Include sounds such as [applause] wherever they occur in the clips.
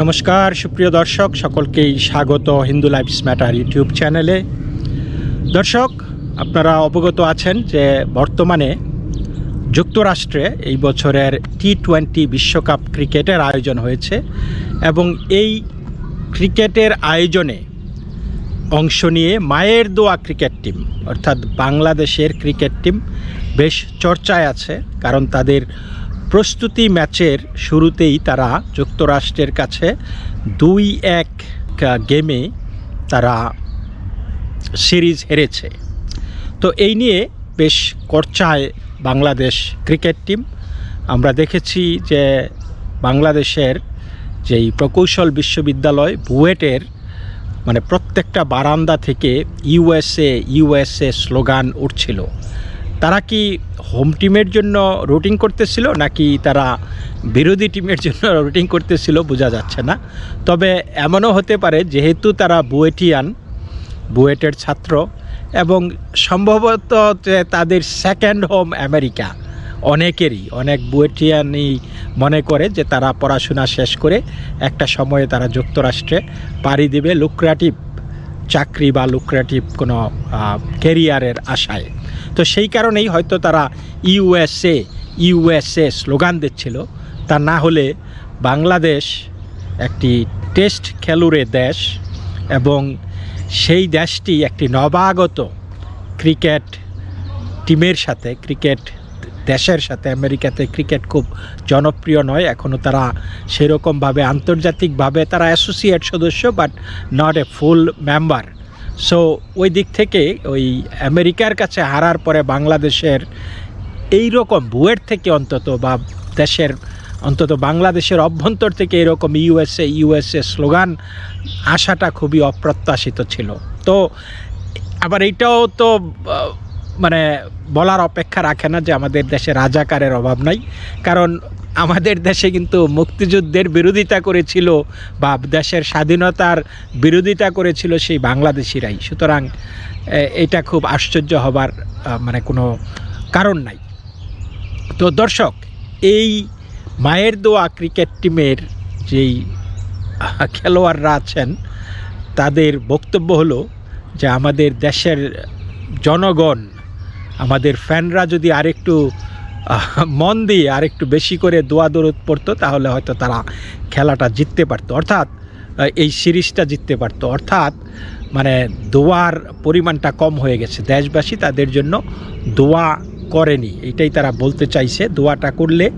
নমস্কার, সুপ্রিয় দর্শক, সকলকেই স্বাগত হিন্দু লাইফস ম্যাটার ইউটিউব চ্যানেলে। দর্শক, আপনারা অবগত আছেন যে বর্তমানে যুক্তরাষ্ট্রে এই বছরের টি টোয়েন্টি বিশ্বকাপ ক্রিকেটের আয়োজন হয়েছে এবং এই ক্রিকেটের আয়োজনে অংশ নিয়ে মায়ের দোয়া ক্রিকেট টিম, অর্থাৎ বাংলাদেশের ক্রিকেট টিম, বেশ চর্চায় আছে। কারণ তাদের প্রস্তুতি ম্যাচের শুরুতেই তারা যুক্তরাষ্ট্রের কাছে দুই এক গেমে তারা সিরিজ হেরেছে। তো এই নিয়ে বেশ চর্চায় বাংলাদেশ ক্রিকেট টিম। আমরা দেখেছি যে বাংলাদেশের যেই প্রকৌশল বিশ্ববিদ্যালয় বুয়েটের মানে প্রত্যেকটা বারান্দা থেকে ইউএসএ ইউএসএ স্লোগান উঠছিল। তারা কি হোম টিমের জন্য রুটিং করতেছিল, নাকি তারা বিরোধী টিমের জন্য [laughs] রুটিং করতেছিল বোঝা যাচ্ছে না। তবে এমনও হতে পারে, যেহেতু তারা বুয়েটিয়ান, বুয়েটের ছাত্র, এবং সম্ভবত তাদের সেকেন্ড হোম আমেরিকা, অনেকেরই, অনেক বুয়েটিয়ানই মনে করে যে তারা পড়াশোনা শেষ করে একটা সময়ে তারা যুক্তরাষ্ট্রে পাড়ি দেবে লুক্রাটিভ চাকরি বা লুক্রাটিভ কোনো কেরিয়ারের আশায়। তো সেই কারণেই হয়তো তারা ইউএসএ ইউএসএ স্লোগান দিচ্ছিল। তা না হলে বাংলাদেশ একটি টেস্ট খেলুড়ে দেশ এবং সেই দেশটি একটি নবাগত ক্রিকেট টিমের সাথে, ক্রিকেট দেশের সাথে, আমেরিকাতে ক্রিকেট খুব জনপ্রিয় নয় এখনও তারা সেরকমভাবে আন্তর্জাতিকভাবে তারা অ্যাসোসিয়েট সদস্য, but not a full member. So ওই দিক থেকে ওই আমেরিকার কাছে হারার পরে বাংলাদেশের এই রকম বুয়েট থেকে অন্তত বা দেশের অন্তত বাংলাদেশের অভ্যন্তর থেকে এরকম ইউএসএ ইউএসএ স্লোগান আসাটা খুবই অপ্রত্যাশিত ছিল। তো, আবার এইটাও তো মানে বলার অপেক্ষা রাখে না যে আমাদের দেশে রাজাকারের অভাব নাই। কারণ আমাদের দেশে কিন্তু মুক্তিযুদ্ধের বিরোধিতা করেছিল বা দেশের স্বাধীনতার বিরোধিতা করেছিল সেই বাংলাদেশিরাই। সুতরাং এটা খুব আশ্চর্য হবার মানে কোনো কারণ নাই। তো দর্শক, এই মায়ের দোয়া ক্রিকেট টিমের যেই খেলোয়াড়রা আছেন, তাদের বক্তব্য হলো যে আমাদের দেশের জনগণ আমাদের ফ্যানরা যদি আরেকটু মন দিয়ে আরেকটু বেশি করে দোয়া দৌড় পড়তো, তাহলে হয়তো তারা খেলাটা জিততে পারতো। অর্থাৎ এই সিরিজটা জিততে পারতো। অর্থাৎ মানে দোয়ার পরিমাণটা কম হয়ে গেছে। দেশবাসী তাদের জন্য দোয়া করেনি। এটাই তারা বলতে চাইছে। দোয়াটা করলে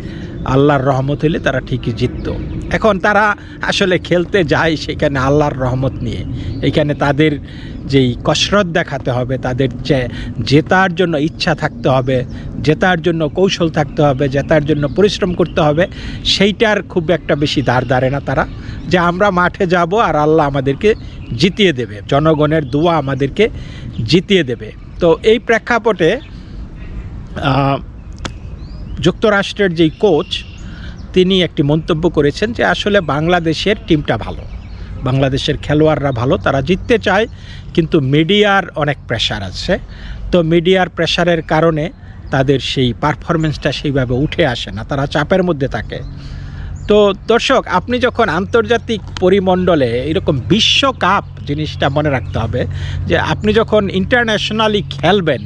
আল্লাহর রহমত হলে তারা ঠিকই জিতত। এখন তারা আসলে খেলতে যায় সেখানে আল্লাহর রহমত নিয়ে। এখানে তাদের যেই কসরত দেখাতে হবে, তাদের যে জেতার জন্য ইচ্ছা থাকতে হবে, জেতার জন্য কৌশল থাকতে হবে, জেতার জন্য পরিশ্রম করতে হবে, সেইটার খুব একটা বেশি ধার ধারে না তারা। যে আমরা মাঠে যাব আর আল্লাহ আমাদেরকে জিতিয়ে দেবে। জনগণের দোয়া আমাদেরকে জিতিয়ে দেবে। তো এই প্রেক্ষাপটে যুক্তরাষ্ট্রের যেই কোচ, তিনি একটি মন্তব্য করেছেন যে আসলে বাংলাদেশের টিমটা ভালো। বাংলাদেশের খেলোয়াড়রা ভালো, তারা জিততে চায়, কিন্তু মিডিয়ার অনেক প্রেশার আছে। তো মিডিয়ার প্রেশারের কারণে তাদের সেই পারফরমেন্সটা সেইভাবে উঠে আসে না, তারা চাপের মধ্যে থাকে। তো দর্শক, আপনি যখন আন্তর্জাতিক পরিমণ্ডলে এরকম বিশ্বকাপ জিনিসটা মনে রাখতে হবে, যে আপনি যখন ইন্টারন্যাশনালি খেলবেন,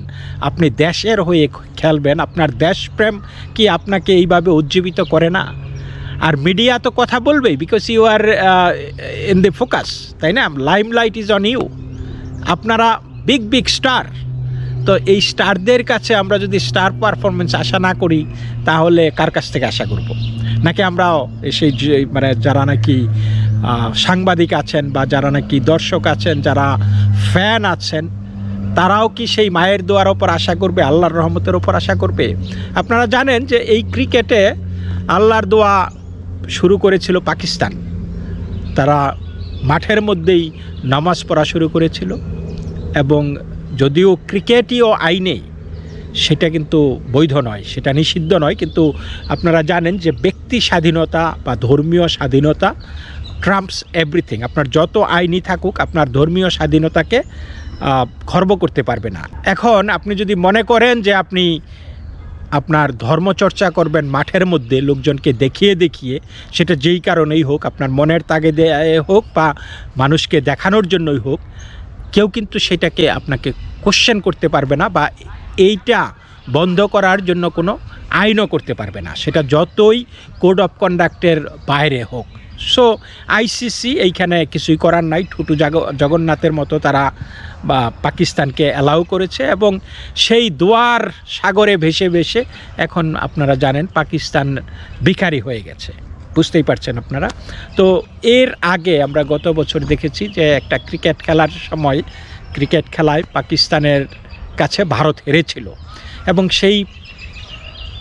আপনি দেশের হয়ে খেলবেন, আপনার দেশপ্রেম কি আপনাকে এইভাবে উজ্জীবিত করে না? আর মিডিয়া তো কথা বলবেই because you are in the focus তাই না? Lime light is on you আপনারা বিগ বিগ স্টার তো এই স্টারদের কাছে আমরা যদি স্টার পারফরমেন্স আশা না করি, তাহলে কার কাছ থেকে আশা করব? নাকি আমরা সেই মানে যারা নাকি সাংবাদিক আছেন বা যারা নাকি দর্শক আছেন, যারা ফ্যান আছেন, তারাও কি সেই মায়ের দোয়ার ওপর আশা করবে, আল্লাহর রহমতের ওপর আশা করবে? আপনারা জানেন যে এই ক্রিকেটে আল্লাহর দোয়া শুরু করেছিল পাকিস্তান। তারা মাঠের মধ্যেই নামাজ পড়া শুরু করেছিল এবং যদিও ক্রিকেটীয় আইনে সেটা কিন্তু বৈধ নয়, সেটা নিষিদ্ধ নয়, কিন্তু আপনারা জানেন যে ব্যক্তি স্বাধীনতা বা ধর্মীয় স্বাধীনতা ট্রাম্পস এভরিথিং আপনার যত আইনই থাকুক, আপনার ধর্মীয় স্বাধীনতাকে খর্ব করতে পারবে না। এখন আপনি যদি মনে করেন যে আপনি আপনার ধর্মচর্চা করবেন মাঠের মধ্যে, লোকজনকে দেখিয়ে দেখিয়ে, সেটা যেই কারণেই হোক, আপনার মনের তাগিদে হোক বা মানুষকে দেখানোর জন্যই হোক, কেউ কিন্তু সেটাকে আপনাকে কোশ্চেন করতে পারবে না বা এইটা বন্ধ করার জন্য কোনো আইনও করতে পারবে না। সেটা যতই কোড অফ কন্ডাক্টের বাইরে হোক। সো আইসিসি এইখানে কিছুই করার নাই। ঠুটু জাগ- জগন্নাথের মতো তারা, বা পাকিস্তানকে অ্যালাউ করেছে এবং সেই দোয়ার সাগরে ভেসে ভেসে এখন আপনারা জানেন পাকিস্তান ভিখারি হয়ে গেছে। বুঝতেই পারছেন আপনারা? তো এর আগে আমরা গত বছর দেখেছি যে একটা ক্রিকেট খেলার সময়, ক্রিকেট খেলায় পাকিস্তানের কাছে ভারত হেরেছিল। এবং সেই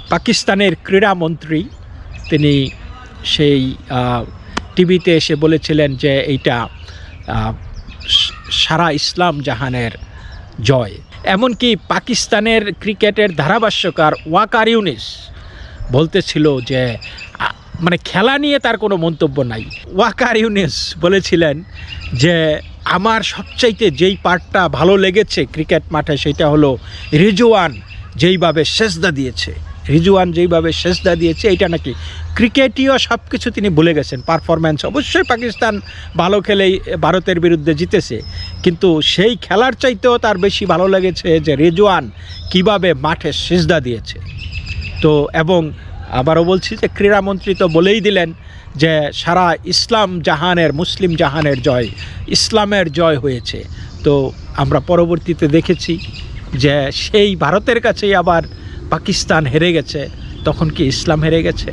পাকিস্তানের ক্রীড়ামন্ত্রী তিনি সেই টিভিতে এসে বলেছিলেন যে এইটা সারা ইসলাম জাহানের জয়। এমনকি পাকিস্তানের ক্রিকেটের ধারাভাষ্যকার ওয়াকার ইউনিস বলতেছিল যে মানে খেলা নিয়ে তার কোনো মন্তব্য নাই। ওয়াকার ইউনিস বলেছিলেন যে আমার সবচাইতে যেই পার্টটা ভালো লেগেছে ক্রিকেট মাঠে সেটা হলো রিজওয়ান যেইভাবে সেজদা দিয়েছে। রিজওয়ান যেইভাবে সেজদা দিয়েছে, এটা নাকি ক্রিকেটীয় সব কিছু তিনি ভুলে গেছেন। পারফরম্যান্স অবশ্যই পাকিস্তান ভালো খেলেই ভারতের বিরুদ্ধে জিতেছে। কিন্তু সেই খেলার চাইতেও তার বেশি ভালো লেগেছে যে রেজওয়ান কীভাবে মাঠে সেজদা দিয়েছে। তো এবং আবারও বলছি যে ক্রীড়ামন্ত্রী তো বলেই দিলেন যে সারা ইসলাম জাহানের, মুসলিম জাহানের জয়, ইসলামের জয় হয়েছে। তো আমরা পরবর্তীতে দেখেছি যে সেই ভারতের কাছেই আবার পাকিস্তান হেরে গেছে, তখন কি ইসলাম হেরে গেছে?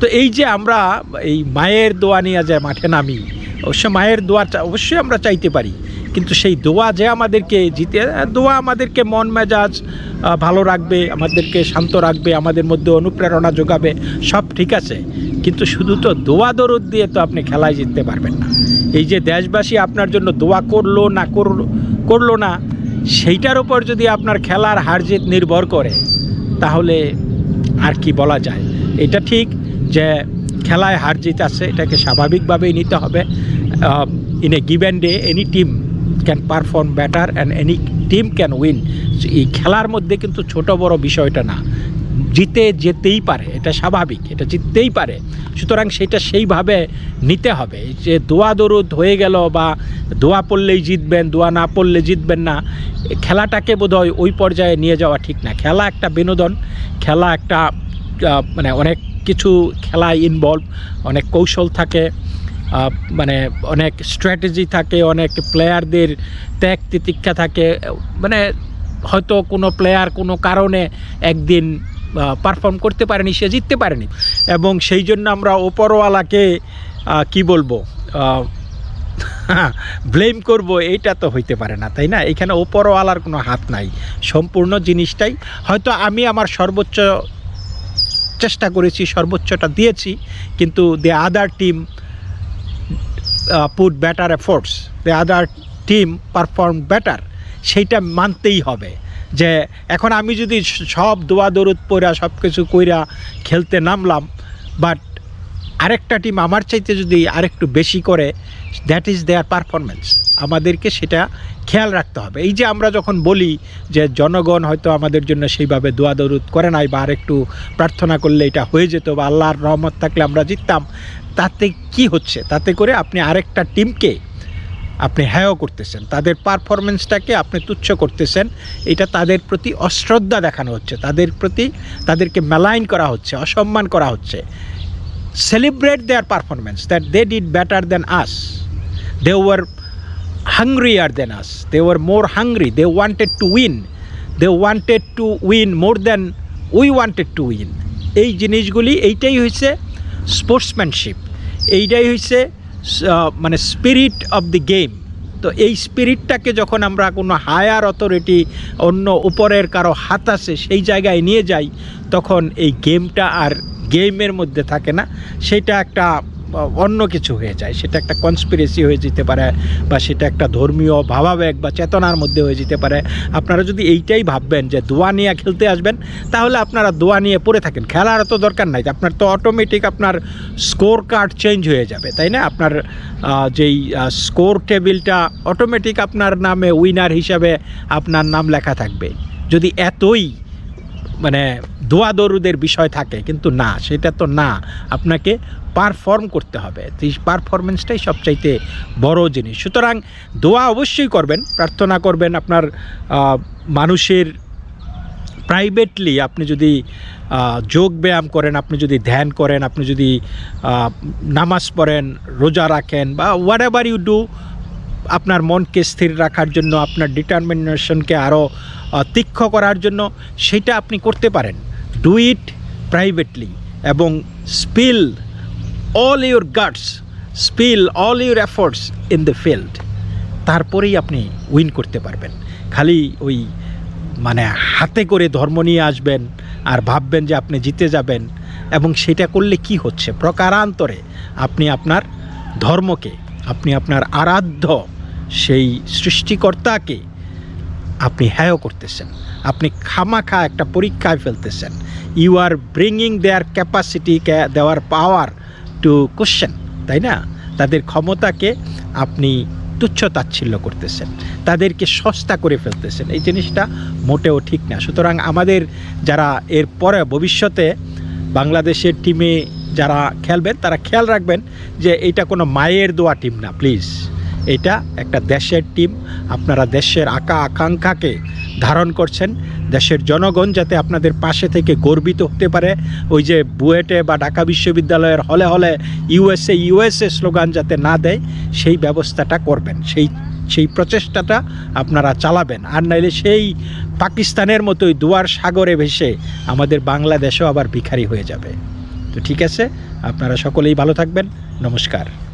তো এই যে আমরা এই মায়ের দোয়া নিয়ে যে মাঠে নামি, অবশ্য মায়ের দোয়াটা অবশ্যই আমরা চাইতে পারি। কিন্তু সেই দোয়া যে আমাদেরকে জিতে, দোয়া আমাদেরকে মন, মেজাজ ভালো রাখবে, আমাদেরকে শান্ত রাখবে, আমাদের মধ্যে অনুপ্রেরণা যোগাবে, সব ঠিক আছে। কিন্তু শুধু তো দোয়া দরদ দিয়ে তো আপনি খেলায় জিততে পারবেন না। এই যে দেশবাসী আপনার জন্য দোয়া করল না করল করল না, সেইটার উপর যদি আপনার খেলার হার জিত নির্ভর করে, তাহলে আর কি বলা যায়? এটা ঠিক যে খেলায় হার জিত আছে, এটাকে স্বাভাবিকভাবেই নিতে হবে। In a given day any team can perform better and any team can win এই খেলার মধ্যে কিন্তু ছোট বড় বিষয়টা না। জিতে যেতেই পারে, এটা স্বাভাবিক, এটা জিততেই পারে। সুতরাং সেটা সেইভাবে নিতে হবে। যে দোয়া দরুদ হয়ে গেল বা দোয়া পড়লেই জিতবেন, দোয়া না পড়লে জিতবেন না, খেলাটাকে বোধহয় ওই পর্যায়ে নিয়ে যাওয়া ঠিক না। খেলা একটা বিনোদন, খেলা একটা মানে অনেক কিছু খেলায় ইনভলভ অনেক কৌশল থাকে। মানে অনেক স্ট্র্যাটেজি থাকে, অনেক প্লেয়ারদের ত্যাগ তিতিক্ষা থাকে। মানে হয়তো কোনো প্লেয়ার কোনো কারণে একদিন পারফর্ম করতে পারেনি, সে জিততে পারেনি। এবং সেই জন্য আমরা ওপরওয়ালাকে কি বলব ব্লেম [laughs] করব, এইটা তো হইতে পারে না, তাই না? এখানে ওপরওয়ালার কোনো হাত নাই। সম্পূর্ণ জিনিসটাই হয়তো আমি আমার সর্বোচ্চ চেষ্টা করেছি, সর্বোচ্চটা দিয়েছি, কিন্তু the other team put better efforts the other team perform better সেইটা মানতেই হবে। যে এখন আমি যদি সব দোয়া দরুদ পড়া, সব কিছু কইরা খেলতে নামলাম বাট আরেকটা টিম আমার চাইতে যদি আরেকটু বেশি করে দ্যাট ইজ দেয়ার পারফরমেন্স আমাদেরকে সেটা খেয়াল রাখতে হবে। এই যে আমরা যখন বলি যে জনগণ হয়তো আমাদের জন্য সেইভাবে দোয়া দরুদ করে নাই বা আরেকটু প্রার্থনা করলে এটা হয়ে যেত বা আল্লাহর রহমত থাকলে আমরা জিততাম তাতে কি হচ্ছে? তাতে করে আপনি আরেকটা টিমকে আপনি হ্যাও করতেছেন। তাদের পারফরমেন্সটাকে আপনি তুচ্ছ করতেছেন। এটা তাদের প্রতি অশ্রদ্ধা দেখানো হচ্ছে। তাদের প্রতি তাদেরকে মেলাইন করা হচ্ছে, অসম্মান করা হচ্ছে। Celebrate their performance that they did better than us they were hungrier than us they were more hungry they wanted to win they wanted to win more than we wanted to win এই জিনিসগুলি, এইটাই হয়েছে sportsmanship এইটাই হয়েছে মানে spirit of the game তো এই স্পিরিটটাকে যখন আমরা কোনো হায়ার অথরিটি অন্য উপরের কারও হাত আছে, সেই জায়গায় নিয়ে যাই, তখন এই গেমটা আর গেমের মধ্যে থাকে না। সেটা একটা অন্য কিছু হয়ে যায়। সেটা একটা কনস্পিরেসি হয়ে যেতে পারে বা সেটা একটা ধর্মীয় ভাবাবেগ বা চেতনার মধ্যে হয়ে যেতে পারে। আপনারা যদি এইটাই ভাববেন যে দোয়া নিয়ে খেলতে আসবেন, তাহলে আপনারা দোয়া নিয়ে পড়ে থাকেন। খেলার তো দরকার নাই। আপনার তো অটোমেটিক আপনার স্কোর কার্ড চেঞ্জ হয়ে যাবে, তাই না? আপনার যেই স্কোর টেবিলটা অটোমেটিক আপনার নামে উইনার হিসাবে আপনার নাম লেখা থাকবে। যদি এতই মানে দোয়া দরুদের বিষয় থাকে, কিন্তু না, সেটা তো না। আপনাকে পারফর্ম করতে হবে। এই পারফরমেন্সটাই সবচাইতে বড় জিনিস। সুতরাং দোয়া অবশ্যই করবেন, প্রার্থনা করবেন আপনার মানুষের প্রাইভেটলি আপনি যদি যোগ ব্যায়াম করেন, আপনি যদি ধ্যান করেন, আপনি যদি নামাজ পড়েন, রোজা রাখেন বা হোয়াট এভার ইউ ডু আপনার মনকে স্থির রাখার জন্য, আপনার ডিটারমিনেশনকে আরও তীক্ষ্ণ করার জন্য সেটা আপনি করতে পারেন। ডু ইট প্রাইভেটলি এবং spill all your guards spill all your efforts in the field তারপরেই আপনি উইন করতে পারবেন। খালি ওই মানে হাতে করে ধর্ম নিয়ে আসবেন আর ভাববেন যে আপনি জিতে যাবেন এবং সেটা করলে কি হচ্ছে? প্রকারান্তরে আপনি আপনার ধর্মকে, আপনি আপনার আরাধ্য সেই সৃষ্টিকর্তাকে আপনি হ্যায় করতেছেন। আপনি খামাখা একটা পরীক্ষায় ফেলতেছেন। You are bringing their capacity দেওয়ার পাওয়ার টু কোশ্চেন তাই না? তাদের ক্ষমতাকে আপনি তুচ্ছ তাচ্ছিল্য করতেছেন। তাদেরকে সস্তা করে ফেলতেছেন। এই জিনিসটা মোটেও ঠিক না। সুতরাং আমাদের যারা এর পরে ভবিষ্যতে বাংলাদেশের টিমে যারা খেলবেন, তারা খেয়াল রাখবেন যে এটা কোনো মায়ের দোয়া টিম না প্লিজ এটা একটা দেশের টিম। আপনারা দেশের আকা আকাঙ্ক্ষাকে ধারণ করছেন। দেশের জনগণ যাতে আপনাদের পাশে থেকে গর্বিত হতে পারে। ওই যে বুয়েটে বা ঢাকা বিশ্ববিদ্যালয়ের হলে হলে ইউএসএ ইউএসএ স্লোগান যাতে না দেয়, সেই ব্যবস্থাটা করবেন। সেই সেই প্রচেষ্টাটা আপনারা চালাবেন। আর নাইলে সেই পাকিস্তানের মতোই দুয়ার সাগরে ভেসে আমাদের বাংলাদেশও আবার ভিখারি হয়ে যাবে। তো ঠিক আছে, আপনারা সকলেই ভালো থাকবেন। নমস্কার।